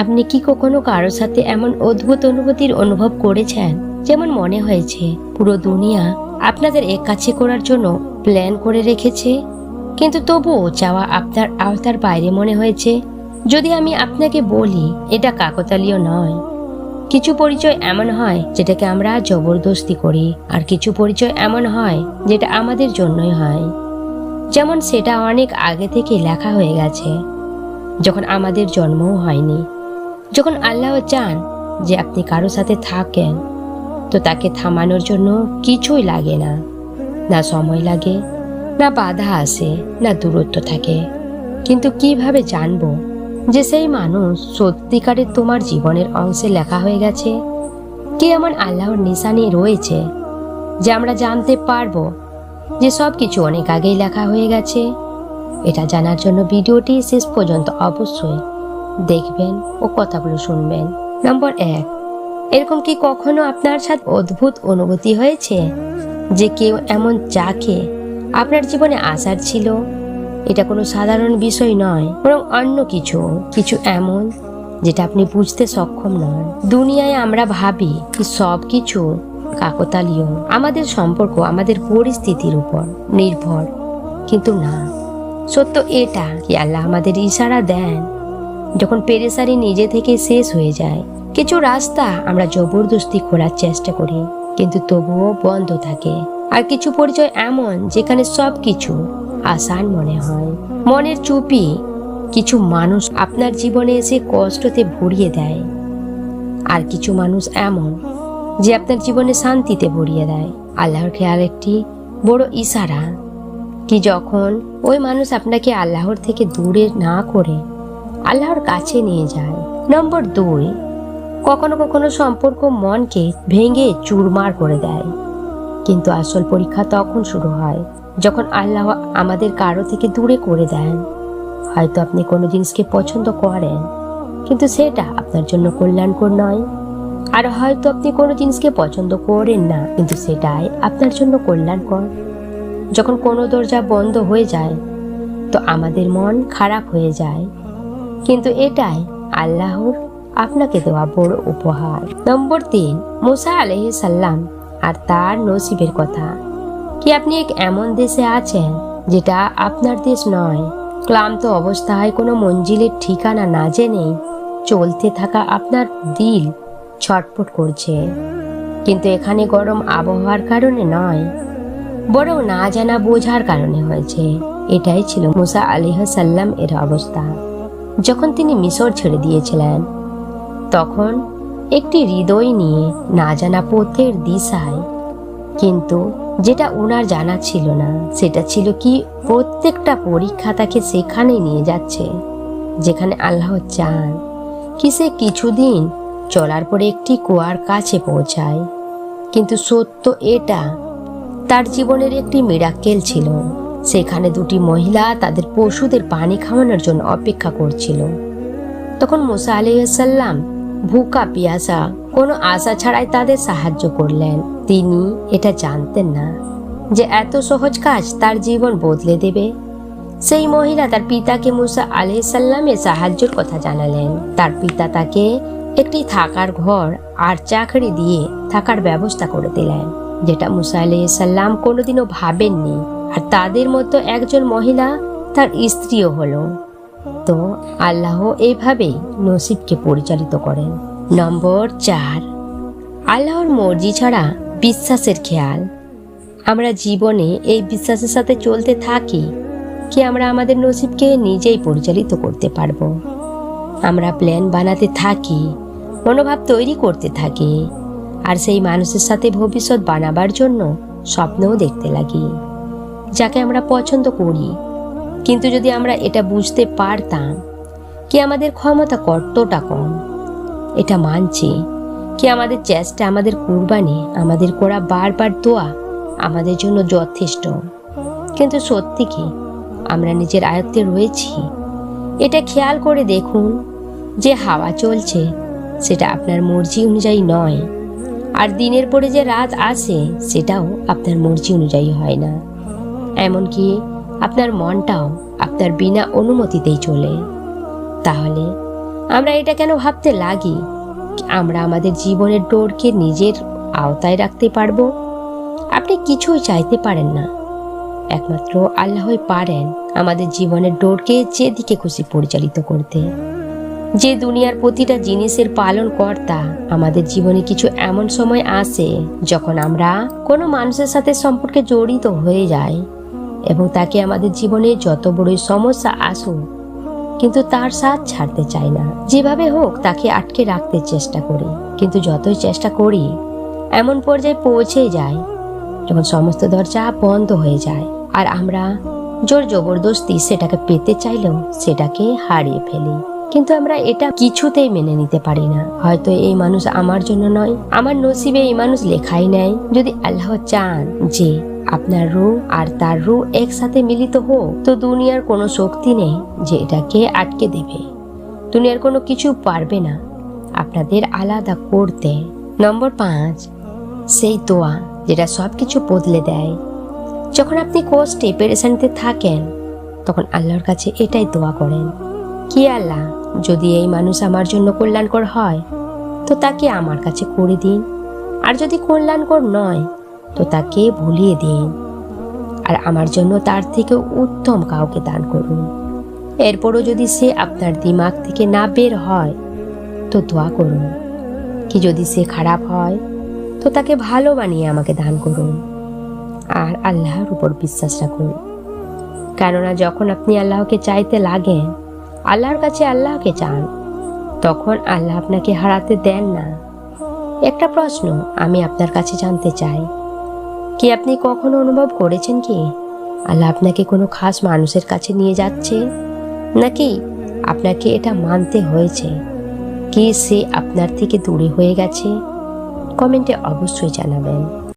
আপনি কি কখনো কারোর সাথে এমন অদ্ভুত অনুভূতির অনুভব করেছেন? যেমন মনে হয়েছে, পুরো দুনিয়া আপনাদের এক কাছে করার জন্য প্ল্যান করে রেখেছে। কিন্তু তবুও চাওয়া আপনার আওতার বাইরে মনে হয়েছে, যদি আমি আপনাকে বলি, এটা কাকতালীয় নয়। কিছু পরিচয় এমন হয় যেটাকে আমরা জবরদস্তি করি, আর কিছু পরিচয় এমন হয় যেটা আমাদের জন্যই হয়। যেমন সেটা অনেক আগে থেকে লেখা হয়ে গেছে, যখন আমাদের জন্মও হয়নি। যখন আল্লাহ চান যে আপনি কারও সাথে থাকেন, তো তাকে থামানোর জন্য কিছুই লাগে না। না সময় লাগে, না বাধা আসে, না দূরত্ব থাকে। কিন্তু কীভাবে জানব যে সেই মানুষ সত্যিকারের তোমার জীবনের অংশে লেখা হয়ে গেছে? কে এমন আল্লাহর নিশানি রয়েছে যে আমরা জানতে পারব যে সব কিছু অনেক আগেই লেখা হয়ে গেছে? এটা জানার জন্য ভিডিওটি শেষ পর্যন্ত অবশ্যই দেখবেন ও কথাগুলো শুনবেন। নম্বর এক, এরকম কি কখনো আপনার সাথে অদ্ভুত অনুভূতি হয়েছে? যে কেউ এমন যাকে আপনার জীবনে আসার ছিল? এটা কোনো সাধারণ বিষয় নয়, বরং অন্য কিছু কিছু এমন যেটা আপনি বুঝতে সক্ষম নন। দুনিয়ায় আমরা ভাবি সব কিছু কাকতালীয়, আমাদের সম্পর্ক আমাদের পরিস্থিতির উপর নির্ভর। কিন্তু না, সত্য এটা কি আল্লাহ আমাদের ইশারা দেন? যখন পেরেসারি নিজে থেকে শেষ হয়ে যায়, কিছু রাস্তা আমরা জবরদস্তি খোলার চেষ্টা করি, কিন্তু তবুও বন্ধ থাকে। আর কিছু পরিচয় এমন যেখানে সব কিছু আসান মনে হয়। মনের চুপি কিছু মানুষ আপনার জীবনে এসে কষ্টতে ভরিয়ে দেয়। আর কিছু মানুষ এমন যে আপনার জীবনে শান্তিতে ভরিয়ে দেয়। আল্লাহর খেয়াল একটি বড় ইশারা, কি যখন ওই মানুষ আপনাকে আল্লাহর থেকে দূরে না করে আল্লাহর কাছে নিয়ে যায়। নম্বর দুই, কখনো কখনো সম্পর্ক মনকে ভেঙে চুরমার করে দেয়। কিন্তু আসল পরীক্ষা তখন শুরু হয়, যখন আল্লাহ আমাদের কারও থেকে দূরে করে দেন। হয়তো আপনি কোনো জিনিসকে পছন্দ করেন, কিন্তু সেটা আপনার জন্য কল্যাণকর নয়। আর হয়তো আপনি কোনো জিনিসকে পছন্দ করেন না, কিন্তু সেটাই আপনার জন্য কল্যাণকর। যখন কোনো দরজা বন্ধ হয়ে যায়, তো আমাদের মন খারাপ হয়ে যায়। কিন্তু এটাই আল্লাহর আপনাকে দেওয়া বড় উপহার। নম্বর তিন, মুসা আলহ সাল্লাম আর তার নসিবের কথা। কি আপনি এক এমন দেশে আছেন যেটা আপনার দেশ নয়? ক্লান্ত অবস্থায় কোনো মঞ্জিলের ঠিকানা না জেনেই চলতে থাকা আপনার দিল ছটফট করছে। কিন্তু এখানে গরম আবহাওয়ার কারণে নয়, বরং না জানা বোঝার কারণে হয়েছে। এটাই ছিল মুসা আলিহ সাল্লাম এর অবস্থা। যখন তিনি মিশর ছেড়ে দিয়েছিলেন, তখন একটি হৃদয় নিয়ে না জানা পথের দিশায়, কিন্তু যেটা ওনার জানা ছিল না, সেটা ছিল কি প্রত্যেকটা পরীক্ষা তাকে সেখানে নিয়ে যাচ্ছে, যেখানে আল্লাহ চান কি সে কিছুদিন চলার পরে একটি কুয়ার কাছে পৌঁছায়। কিন্তু সত্য এটা, তার জীবনের একটি মিরাক্কেল ছিল। সেখানে দুটি মহিলা তাদের পশুদের পানি খাওয়ানোর জন্য অপেক্ষা করছিল। তখন মুসা আলাইসাল্লাম ভুকা পিয়াসা কোনো আশা ছাড়াই তাদের সাহায্য করলেন। তিনি এটা জানতেন না যে এত সহজ কাজ তার জীবন বদলে দেবে। সেই মহিলা তার পিতাকে মুসা আলাইসাল্লামের সাহায্যের কথা জানালেন। তার পিতা তাকে একটি থাকার ঘর আর চাকরি দিয়ে থাকার ব্যবস্থা করে দিলেন, যেটা মুসা আলাইসাল্লাম কোনোদিনও ভাবেননি। আর তাদের মতো একজন মহিলা তার স্ত্রীও হলো। তো আল্লাহ এইভাবেই নসিবকে পরিচালিত করেন। নম্বর চার। আল্লাহর মর্জি ছাড়া বিশ্বাসের খেয়াল। আমরা জীবনে এই বিশ্বাসের সাথে চলতে থাকি কি আমরা আমাদের নসিবকে নিজেই পরিচালিত করতে পারব? আমরা প্ল্যান বানাতে থাকি, মনোভাব তৈরি করতে থাকি, আর সেই মানুষের সাথে ভবিষ্যৎ বানাবার জন্য স্বপ্নও দেখতে লাগি। যাকে আমরা পছন্দ করি। কিন্তু যদি আমরা এটা বুঝতে পারতাম, কি আমাদের ক্ষমতা কতটা কম? এটা মানছি। কি আমাদের চেষ্টা, আমাদের কুরবানি, আমাদের করা বারবার দোয়া, আমাদের জন্য যথেষ্ট। কিন্তু সত্যি কি আমরা নিজের আয়ত্তে রয়েছি? এটা খেয়াল করে দেখুন যে হাওয়া চলছে, সেটা আপনার মর্জি অনুযায়ী নয়। আর দিনের পরে যে রাত আসে, সেটাও আপনার মর্জি অনুযায়ী হয় না। এমনকি আপনার মনটাও আপনার বিনা অনুমতিতেই চলে। তাহলে আমরা এটা কেন ভাবতে লাগি? আমরা আমাদের জীবনের ডোরকে নিজের আওতায় রাখতে পারব? আপনি কিছুই চাইতে পারেন না। একমাত্র আল্লাহই পারেন আমাদের জীবনের ডোরকে যেদিকে খুশি পরিচালিত করতে। যে দুনিয়ার প্রতিটা জিনিসের পালন কর্তা আমাদের জীবনে কিছু এমন সময় আসে যখন আমরা কোনো মানুষের সাথে সম্পর্কে জড়িত হয়ে যাই। এবং তাকে আমাদের জীবনে যত বড়ই সমস্যা আসুক, কিন্তু তার সাথ ছাড়তে চাই না। যেভাবে হোক, তাকে আটকে রাখতে চেষ্টা করি। কিন্তু যতই চেষ্টা করি, এমন পর্যায়ে পৌঁছে যায় যখন সমস্ত দরজা বন্ধ হয়ে যায় আর আমরা জোর জবরদস্তি সেটাকে পেতে চাইলেও সেটাকে হারিয়ে ফেলি। কিন্তু আমরা এটা কিছুতেই মেনে নিতে পারি না। হয়তো এই মানুষ আমার জন্য নয়, আমার নসিবে এই মানুষ লেখাই নেয়। যদি আল্লাহ চান যে আপনার রু আর তার রু একসাথে মিলিত হোক, তো দুনিয়ার কোনো শক্তি নেই যে এটাকে আটকে দেবে। দুনিয়ার কোনো কিছু পারবে না। আপনাদের আলাদা করতে। নম্বর পাঁচ, সেই দোয়া যেটা সব কিছু বদলে দেয়। যখন আপনি কষ্টে পেরেশানিতে থাকেন, তখন আল্লাহর কাছে এটাই দোয়া করেন। কি আল্লাহ, যদি এই মানুষ আমার জন্য কল্যাণকর হয়, তো তাকে আমার কাছে করে দিন। আর যদি কল্যাণকর নয় তো তাকে ভুলিয়ে দিন। আর আমার জন্য তার থেকে উত্তম কাউকে দান করুন। এরপরও যদি সে আপনার দিমাগ থেকে না বের হয়, তো দোয়া করুন। কি যদি সে খারাপ হয়, তো তাকে ভালো বানিয়ে আমাকে দান করুন। আর আল্লাহর উপর বিশ্বাস রাখুন। কেননা যখন আপনি আল্লাহকে চাইতে লাগেন, আল্লাহর কাছে আল্লাহকে চান, তখন আল্লাহ আপনাকে হারাতে দেন না। একটা প্রশ্ন আমি আপনার কাছে জানতে চাই। কি আপনি কখনো অনুভব করেছেন কি? আল্লাহ আপনাকে কোনো খাস মানুষের কাছে নিয়ে যাচ্ছে? নাকি আপনাকে এটা মানতে হয়েছে? কি সে আপনার থেকে দূরে হয়ে গেছে? কমেন্টে অবশ্যই জানাবেন।